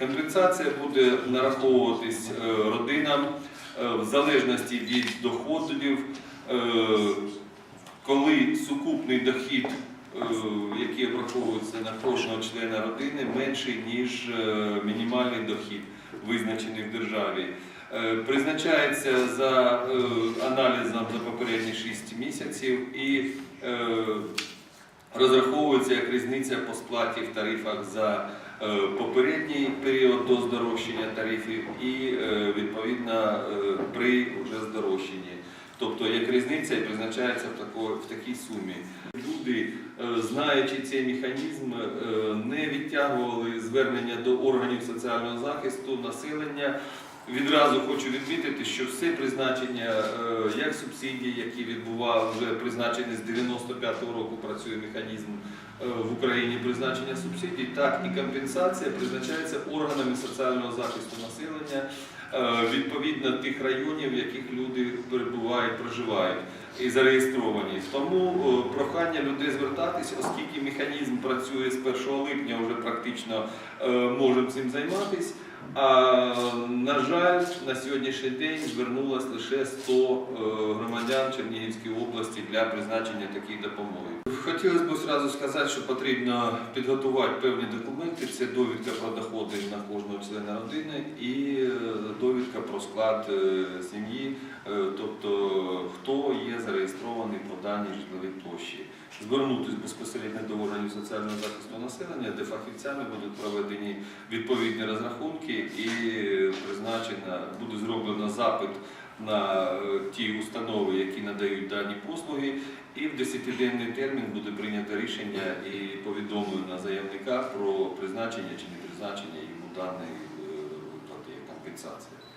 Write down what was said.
Компенсація буде нараховуватись е, родинам е, в залежності від доходів, е, коли сукупний дохід, який обраховується на кожного члена родини, менший, ніж мінімальний дохід, визначений в державі. Призначається за аналізом за попередні 6 місяців і розраховується як різниця по сплаті в тарифах за е, попередній період до здорожчання тарифів і е, відповідно е, при вже здорожчанні. Тобто як різниця призначається в, тако, в такій сумі. Люди, знаючи цей механізм, не відтягували звернення до органів соціального захисту населення. Відразу хочу відмітити, що все призначення, е, як субсидії, які відбували вже призначені з 95-го року, працює механізм е, в Україні призначення субсидій, так і компенсація призначається органами соціального захисту населення е, відповідно тих районів, в яких люди перебувають, проживають і зареєстровані. Тому прохання людей звертатись, оскільки механізм працює з 1 липня, вже практично можемо цим займатися. А на жаль, на сьогоднішній день звернулось лише 100 е, громадян Чернігівської області для призначення такої допомоги. Хотілося б одразу сказати, що потрібно підготувати певні документи. Це довідка про доходи на кожного члена родини і е, довідка про склад е, сім'ї, тобто даній житловій площі. Звернутися безпосередньо до органів соціального захисту населення, де фахівцями будуть проведені відповідні розрахунки і призначено, буде зроблено запит на е, ті установи, які надають дані послуги, і в 10-денний термін буде прийнято рішення і повідомлено заявника про призначення чи не призначення йому даної е, компенсації.